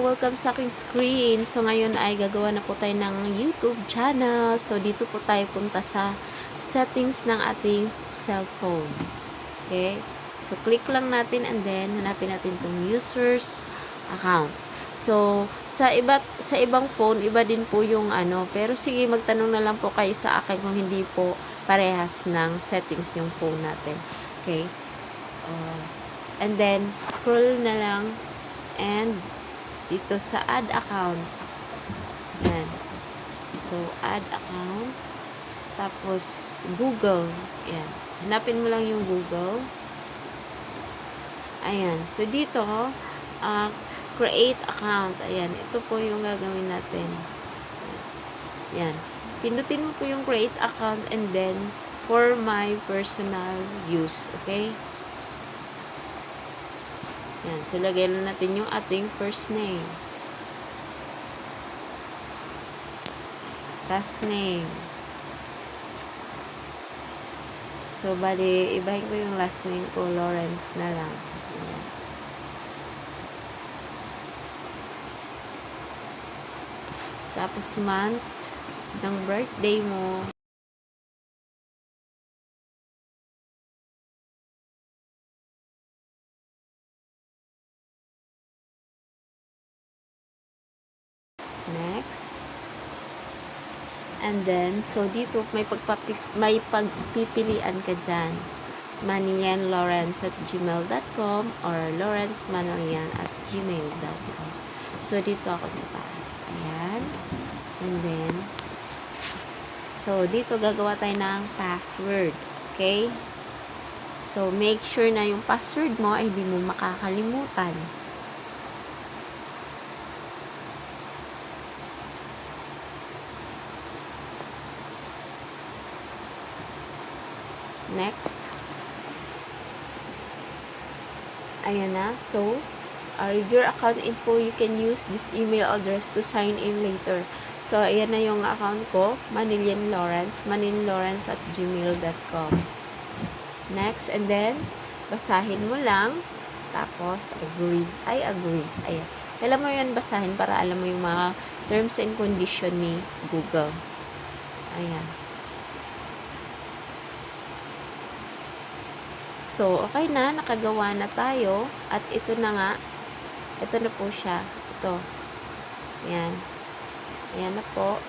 welcome sa aking screen. So ngayon ay gagawa na po tayo ng YouTube channel. So dito po tayo punta sa settings ng ating cellphone. Okay? So click lang natin and then hanapin natin tong users account. So sa iba sa ibang phone, iba din po yung ano, pero sige magtanong na lang po kayo sa akin kung hindi po parehas ng settings yung phone natin. Okay? Uh, and then scroll na lang and dito sa add account. Yan. So, add account. Tapos, Google. Yan. Hanapin mo lang yung Google. Ayan. So, dito, uh, create account. Ayan. Ito po yung gagawin natin. Yan. Pindutin mo po yung create account and then for my personal use. Okay? Yan. So, lagay lang natin yung ating first name. Last name. So, bali, ibahin ko yung last name ko, Lawrence na lang. Yan. Tapos, month ng birthday mo. Next. And then, so dito may pagpapi may pagpipilian ka dyan. Manian Lawrence at gmail.com or Lawrence Manolian at gmail.com. So, dito ako sa taas. Ayan. And then, so, dito gagawa tayo ng password. Okay? So, make sure na yung password mo ay hindi mo makakalimutan. Next. Ayan na. So, uh, with your account info, you can use this email address to sign in later. So, ayan na yung account ko, Manilian Lawrence, maninlawrence at gmail.com. Next, and then, basahin mo lang, tapos, agree. I agree. Ayan. Alam mo yun, basahin para alam mo yung mga terms and condition ni Google. Ayan. So, okay na, nakagawa na tayo. At ito na nga, ito na po siya. Ito. Ayan. Ayan na po.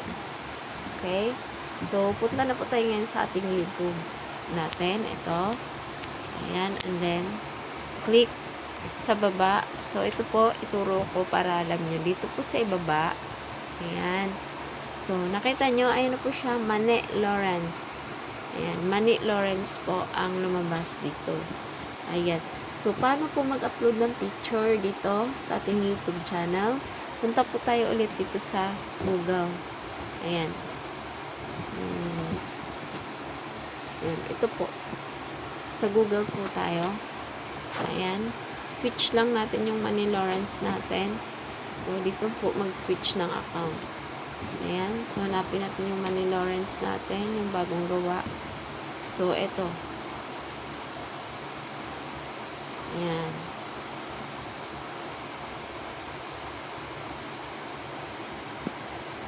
Okay. So, punta na po tayo ngayon sa ating YouTube natin. Ito. Ayan. And then, click sa baba. So, ito po, ituro ko para alam nyo. Dito po sa ibaba. Ayan. So, nakita nyo, ayan na po siya, Mane Lawrence. Ayan, Manny Lawrence po ang lumabas dito. Ayan. So, paano po mag-upload ng picture dito sa ating YouTube channel? Punta po tayo ulit dito sa Google. Ayan. Hmm. Ayan, ito po. Sa Google po tayo. Ayan. Switch lang natin yung Manny Lawrence natin. So, dito po mag-switch ng account. Ayan. So, hanapin natin yung Manny Lawrence natin, yung bagong gawa. So, eto. Ayan.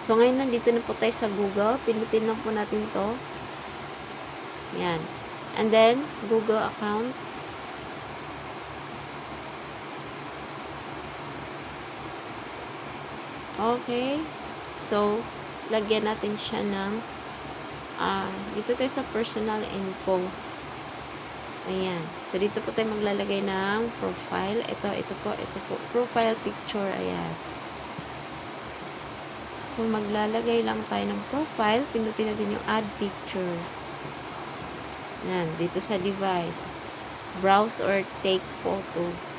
So, ngayon nandito na po tayo sa Google. Pindutin lang po natin to. Ayan. And then, Google account. Okay. So, lagyan natin siya ng uh, dito tayo sa personal info. Ayan. So, dito po tayo maglalagay ng profile. Ito, ito po, ito po. Profile picture. Ayan. So, maglalagay lang tayo ng profile. Pindutin natin yung add picture. Ayan. Dito sa device. Browse or take photo.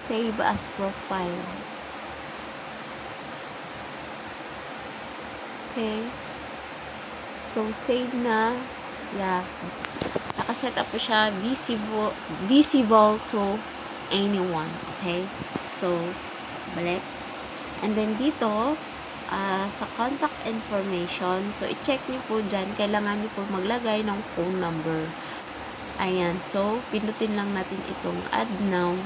Save as profile. Okay. So, save na. Yeah. Nakaset up po siya visible, visible to anyone. Okay. So, balik. And then dito, ah, sa contact information. So, i-check niyo po dyan. Kailangan niyo po maglagay ng phone number. Ayan. So, pinutin lang natin itong add now.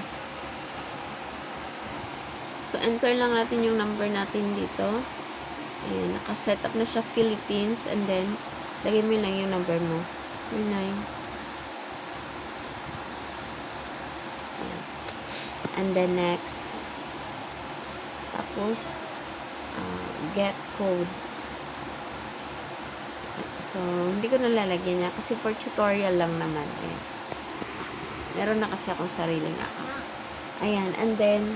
So, enter lang natin yung number natin dito. Ayan. Nakaset up na siya Philippines. And then, lagay mo lang yung number mo. 09. Ayan. And then, next. Tapos, ah, get code. So, hindi ko nalalagyan niya kasi for tutorial lang naman. Ayan. Meron na kasi akong sariling account. Ayan. And then,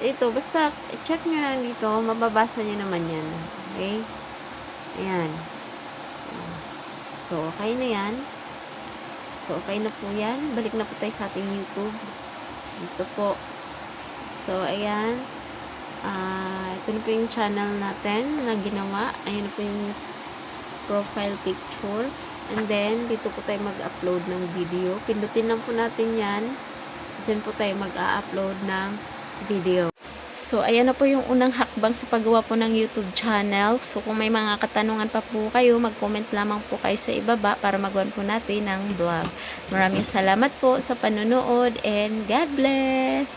ito, basta check nyo lang dito. Mababasa nyo naman yan. Okay? Ayan. So, okay na yan. So, okay na po yan. Balik na po tayo sa ating YouTube. Ito po. So, ayan. Ah, ito na po yung channel natin na ginawa. Ayan na po yung profile picture. And then, dito po tayo mag-upload ng video. Pindutin lang po natin yan. Diyan po tayo mag-a-upload ng video. So, ayan na po yung unang hakbang sa paggawa po ng YouTube channel. So, kung may mga katanungan pa po kayo, mag-comment lamang po kayo sa ibaba para magawan po natin ng vlog. Maraming salamat po sa panonood and God bless!